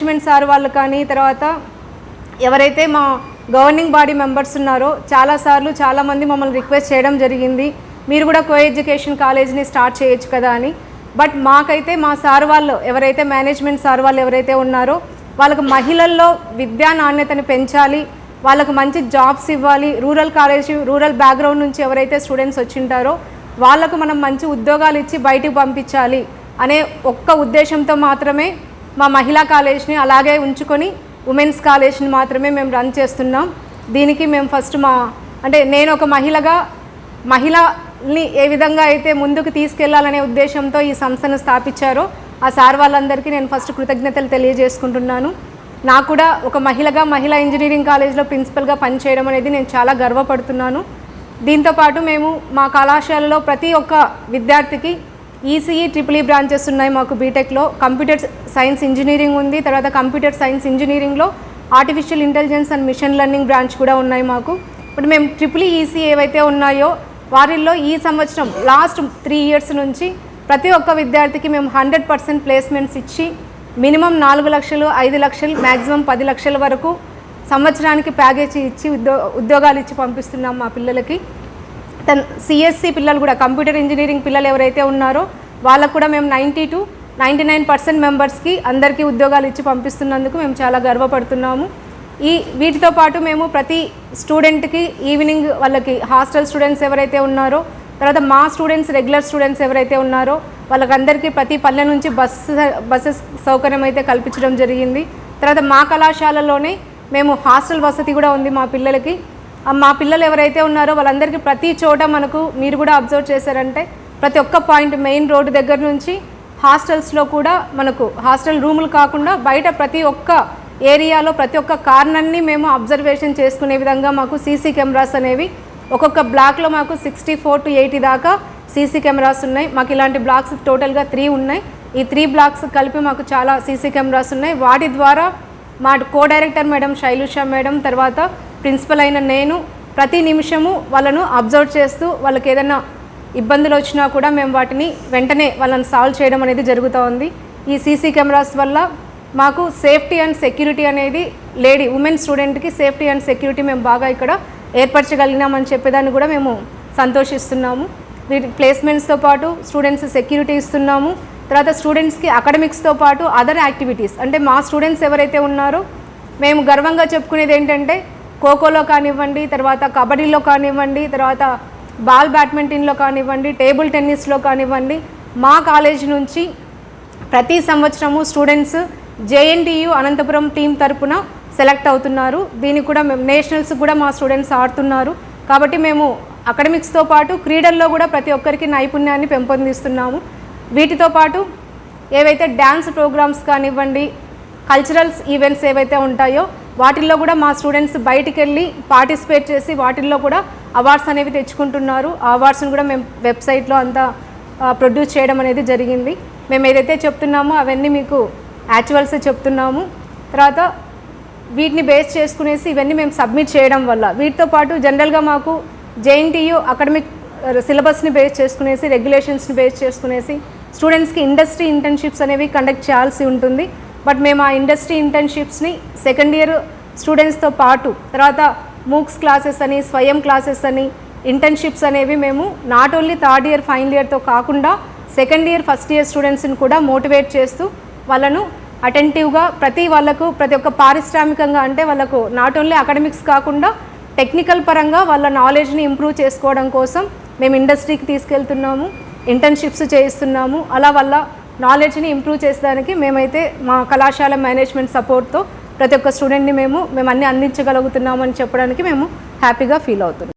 Management sir వాళ్ళు కానీ తర్వాత ఎవరైతే మా గవర్నింగ్ బాడీ మెంబర్స్ ఉన్నారో చాలాసార్లు చాలామంది మమ్మల్ని రిక్వెస్ట్ చేయడం జరిగింది. మీరు కూడా కో ఎడ్యుకేషన్ కాలేజ్ని స్టార్ట్ చేయొచ్చు కదా అని. బట్ మాకైతే మా సార్ వాళ్ళు ఎవరైతే మేనేజ్మెంట్ సార్ వాళ్ళు ఎవరైతే ఉన్నారో వాళ్ళకు మహిళల్లో విద్యా నాణ్యతను పెంచాలి వాళ్ళకు మంచి జాబ్స్ ఇవ్వాలి. రూరల్ కాలేజ్ రూరల్ బ్యాక్గ్రౌండ్ నుంచి ఎవరైతే స్టూడెంట్స్ వచ్చింటారో వాళ్ళకు మనం మంచి ఉద్యోగాలు ఇచ్చి బయటకు పంపించాలి అనే ఒక్క ఉద్దేశంతో మాత్రమే మా మహిళా కాలేజ్ని అలాగే ఉంచుకొని ఉమెన్స్ కాలేజ్ని మాత్రమే మేము రన్ చేస్తున్నాం. దీనికి మేము ఫస్ట్ మా అంటే నేను ఒక మహిళగా మహిళని ఏ విధంగా అయితే ముందుకు తీసుకెళ్ళాలనే ఉద్దేశంతో ఈ సంస్థను స్థాపించారో ఆ సార్ వాళ్ళందరికీ నేను ఫస్ట్ కృతజ్ఞతలు తెలియజేసుకుంటున్నాను. నాకు కూడా ఒక మహిళగా మహిళా ఇంజనీరింగ్ కాలేజ్లో ప్రిన్సిపల్గా పనిచేయడం అనేది నేను చాలా గర్వపడుతున్నాను. దీంతోపాటు మేము మా కళాశాలలో ప్రతి ఒక్క విద్యార్థికి ఈసీఈ ట్రిపుల్ ఈ బ్రాంచెస్ ఉన్నాయి మాకు బీటెక్లో కంప్యూటర్ సైన్స్ ఇంజనీరింగ్ ఉంది. తర్వాత కంప్యూటర్ సైన్స్ ఇంజనీరింగ్లో artificial intelligence and machine learning branch కూడా ఉన్నాయి మాకు. ఇప్పుడు మేము ట్రిపుల్ ఈసీ e, ఏవైతే ఉన్నాయో వారిల్లో ఈ సంవత్సరం లాస్ట్ త్రీ ఇయర్స్ నుంచి ప్రతి ఒక్క విద్యార్థికి మేము హండ్రెడ్ పర్సెంట్ ప్లేస్మెంట్స్ ఇచ్చి మినిమం నాలుగు లక్షలు ఐదు లక్షలు మ్యాక్సిమం పది లక్షల వరకు సంవత్సరానికి ప్యాకేజీ ఇచ్చి ఉద్యో ఉద్యోగాలు ఇచ్చి పంపిస్తున్నాం మా పిల్లలకి. తన సిఎస్సి పిల్లలు కూడా కంప్యూటర్ ఇంజనీరింగ్ పిల్లలు ఎవరైతే ఉన్నారో వాళ్ళకు కూడా మేము ninety two ninety nine percent మెంబర్స్కి అందరికీ ఉద్యోగాలు ఇచ్చి పంపిస్తున్నందుకు మేము చాలా గర్వపడుతున్నాము. ఈ వీటితో పాటు మేము ప్రతి స్టూడెంట్కి ఈవినింగ్ వాళ్ళకి హాస్టల్ స్టూడెంట్స్ ఎవరైతే ఉన్నారో తర్వాత మా స్టూడెంట్స్ రెగ్యులర్ స్టూడెంట్స్ ఎవరైతే ఉన్నారో వాళ్ళకందరికీ ప్రతి పల్లె నుంచి బస్సు బస్సెస్ సౌకర్యం అయితే కల్పించడం జరిగింది. తర్వాత మా కళాశాలలోనే మేము హాస్టల్ వసతి కూడా ఉంది మా పిల్లలకి. మా పిల్లలు ఎవరైతే ఉన్నారో వాళ్ళందరికీ ప్రతి చోట మనకు మీరు కూడా అబ్జర్వ్ చేశారంటే ప్రతి ఒక్క పాయింట్ మెయిన్ రోడ్డు దగ్గర నుంచి హాస్టల్స్లో కూడా మనకు హాస్టల్ రూములు కాకుండా బయట ప్రతి ఒక్క ఏరియాలో ప్రతి ఒక్క కార్నర్ని మేము అబ్జర్వేషన్ చేసుకునే విధంగా మాకు సీసీ కెమెరాస్ అనేవి ఒక్కొక్క బ్లాక్లో మాకు సిక్స్టీ ఫోర్ టు ఎయిటీ దాకా సీసీ కెమెరాస్ ఉన్నాయి. మాకు ఇలాంటి బ్లాక్స్ టోటల్గా త్రీ ఉన్నాయి. ఈ త్రీ బ్లాక్స్ కలిపి మాకు చాలా సీసీ కెమెరాస్ ఉన్నాయి. వాటి ద్వారా మా co director madam Shailusha madam తర్వాత ప్రిన్సిపల్ అయిన నేను ప్రతి నిమిషము వాళ్ళను అబ్జర్వ్ చేస్తూ వాళ్ళకి ఏదైనా ఇబ్బందులు వచ్చినా కూడా మేము వాటిని వెంటనే వాళ్ళని సాల్వ్ చేయడం అనేది జరుగుతూ ఉంది. ఈ సీసీ కెమెరాస్ వల్ల మాకు సేఫ్టీ అండ్ సెక్యూరిటీ అనేది లేడీ ఉమెన్ స్టూడెంట్కి సేఫ్టీ అండ్ సెక్యూరిటీ మేము బాగా ఇక్కడ ఏర్పరచగలిగినామని చెప్పేదాన్ని కూడా మేము సంతోషిస్తున్నాము. వీటి ప్లేస్మెంట్స్తో పాటు స్టూడెంట్స్ సెక్యూరిటీ ఇస్తున్నాము. తర్వాత స్టూడెంట్స్కి అకాడమిక్స్తో పాటు అదర్ యాక్టివిటీస్ అంటే మా స్టూడెంట్స్ ఎవరైతే ఉన్నారో మేము గర్వంగా చెప్పుకునేది ఏంటంటే ఖోఖోలో కానివ్వండి తర్వాత కబడ్డీలో కానివ్వండి తర్వాత బాల్ బ్యాడ్మింటన్లో కానివ్వండి టేబుల్ టెన్నిస్లో కానివ్వండి మా కాలేజ్ నుంచి ప్రతి సంవత్సరము స్టూడెంట్స్ జేఎన్టీయు అనంతపురం టీం తరపున సెలెక్ట్ అవుతున్నారు. దీనికి కూడా మేము నేషనల్స్ కూడా మా స్టూడెంట్స్ ఆడుతున్నారు. కాబట్టి మేము అకాడమిక్స్తో పాటు క్రీడల్లో కూడా ప్రతి ఒక్కరికి నైపుణ్యాన్ని పెంపొందిస్తున్నాము. వీటితో పాటు ఏవైతే డ్యాన్స్ ప్రోగ్రామ్స్ కానివ్వండి కల్చరల్స్ ఈవెంట్స్ ఏవైతే ఉంటాయో వాటిల్లో కూడా మా స్టూడెంట్స్ బయటికి వెళ్ళి పార్టిసిపేట్ చేసి వాటిల్లో కూడా అవార్డ్స్ అనేవి తెచ్చుకుంటున్నారు. ఆ అవార్డ్స్ని కూడా మేము వెబ్సైట్లో అంతా ప్రొడ్యూస్ చేయడం అనేది జరిగింది. మేము ఏదైతే చెప్తున్నామో అవన్నీ మీకు యాక్చువల్స్ చెప్తున్నాము. తర్వాత వీటిని బేస్ చేసుకునేసి ఇవన్నీ మేము సబ్మిట్ చేయడం వల్ల వీటితో పాటు జనరల్గా మాకు జేఎన్టీయు అకాడమిక్ సిలబస్ని బేస్ చేసుకునేసి రెగ్యులేషన్స్ని బేస్ చేసుకునేసి స్టూడెంట్స్కి ఇండస్ట్రీ ఇంటర్న్షిప్స్ అనేవి కండక్ట్ చేయాల్సి ఉంటుంది. బట్ మేము ఆ ఇండస్ట్రీ ఇంటర్న్షిప్స్ని సెకండ్ ఇయర్ స్టూడెంట్స్తో పాటు తర్వాత మూక్స్ క్లాసెస్ అని స్వయం క్లాసెస్ అని ఇంటర్న్షిప్స్ అనేవి మేము not only third year final ఇయర్తో కాకుండా సెకండ్ ఇయర్ ఫస్ట్ ఇయర్ స్టూడెంట్స్ని కూడా మోటివేట్ చేస్తూ వాళ్ళను అటెంటివ్గా ప్రతి వాళ్ళకు ప్రతి ఒక్క పారిశ్రామికంగా అంటే వాళ్ళకు నాట్ ఓన్లీ అకాడమిక్స్ కాకుండా టెక్నికల్ పరంగా వాళ్ళ నాలెడ్జ్ని ఇంప్రూవ్ చేసుకోవడం కోసం మేము ఇండస్ట్రీకి తీసుకెళ్తున్నాము ఇంటర్న్షిప్స్ చేయిస్తున్నాము. అలా వాళ్ళ నాలెడ్జ్ని ఇంప్రూవ్ చేసేదానికి మేమైతే మా కళాశాల మేనేజ్మెంట్ సపోర్ట్తో ప్రతి ఒక్క స్టూడెంట్ని మేము మేము అన్ని అందించగలుగుతున్నామని చెప్పడానికి మేము హ్యాపీగా ఫీల్ అవుతున్నాం.